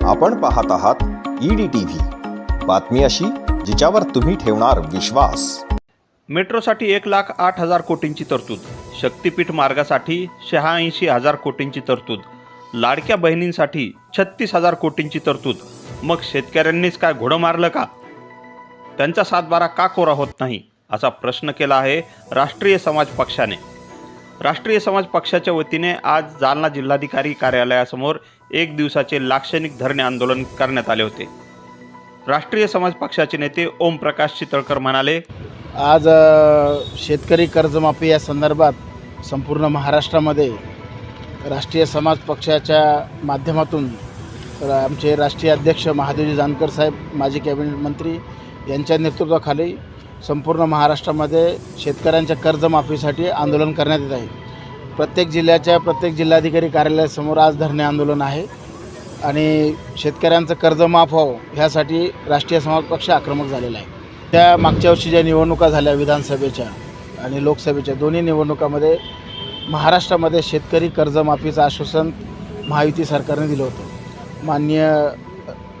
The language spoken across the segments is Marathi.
आपण पाहत आहात ईडीटीव्ही बातमी अशी जिच्यावर तुम्ही ठेवणार विश्वास. मेट्रोसाठी एक लाख आठ हजार कोटींची तरतूद. शक्तीपीठ मार्गासाठी शहाऐंशी हजार कोटींची तरतूद. लाडक्या बहिणींसाठी छत्तीस हजार कोटींची तरतूद. मग शेतकऱ्यांनीच काय घोडं मारलं का? त्यांचा सातबारा का कोरा होत नाही? असा प्रश्न केला आहे राष्ट्रीय समाज पक्षाने. राष्ट्रीय समाज पक्षाच्या वतीने आज जालना जिल्हाधिकारी कार्यालयासमोर एक दिवसाचे लाक्षणिक धरणे आंदोलन करण्यात आले होते. राष्ट्रीय समाज पक्षाचे नेते ओमप्रकाश चितळकर म्हणाले आज शेतकरी कर्जमाफी या संदर्भात संपूर्ण महाराष्ट्रामध्ये राष्ट्रीय समाज पक्षाच्या माध्यमातून आमचे राष्ट्रीय अध्यक्ष महादेवजी जानकर साहेब माजी कॅबिनेट मंत्री यांच्या नेतृत्वाखाली संपूर्ण महाराष्ट्रामध्ये शेतकऱ्यांच्या कर्जमाफीसाठी आंदोलन करण्यात येत आहे. प्रत्येक जिल्ह्याच्या प्रत्येक जिल्हाधिकारी कार्यालयासमोर आज धरणे आंदोलन आहे आणि शेतकऱ्यांचं कर्ज माफ व्हावं ह्यासाठी राष्ट्रीय समाज पक्ष आक्रमक झालेला आहे. त्या मागच्या वर्षी ज्या निवडणुका झाल्या विधानसभेच्या आणि लोकसभेच्या दोन्ही निवडणुकामध्ये महाराष्ट्रामध्ये शेतकरी कर्जमाफीचं आश्वासन महायुती सरकारने दिलं होतं. माननीय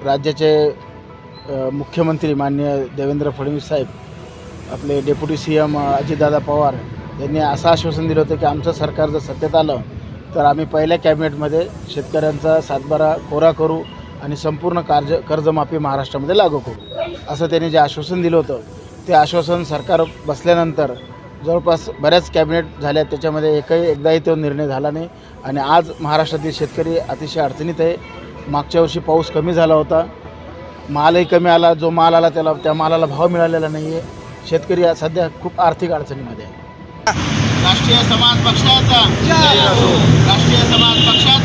राज्याचे मुख्यमंत्री माननीय देवेंद्र फडणवीस साहेब आपले deputy C M Ajitdada Pawar यांनी असं आश्वासन दिलं होतं की आमचं सरकार जर सत्तेत आलं तर आम्ही पहिल्या कॅबिनेटमध्ये शेतकऱ्यांचा सातबारा कोरा करू आणि संपूर्ण कार्ज कर्जमाफी महाराष्ट्रामध्ये लागू करू. असं त्यांनी जे आश्वासन दिलं होतं ते आश्वासन सरकार बसल्यानंतर जवळपास बऱ्याच कॅबिनेट झाल्या त्याच्यामध्ये एकही एकदाही तो निर्णय झाला नाही. आणि आज महाराष्ट्रातील शेतकरी अतिशय अडचणीत आहे. मागच्या वर्षी पाऊस कमी झाला होता. मालही कमी आला जो माल आला त्याला त्या मालाला भाव मिळालेला नाही आहे शेतकरी आज सध्या खूप आर्थिक अडचणीमध्ये आहे. राष्ट्रीय समाज पक्षाचा. राष्ट्रीय समाज पक्षाचा.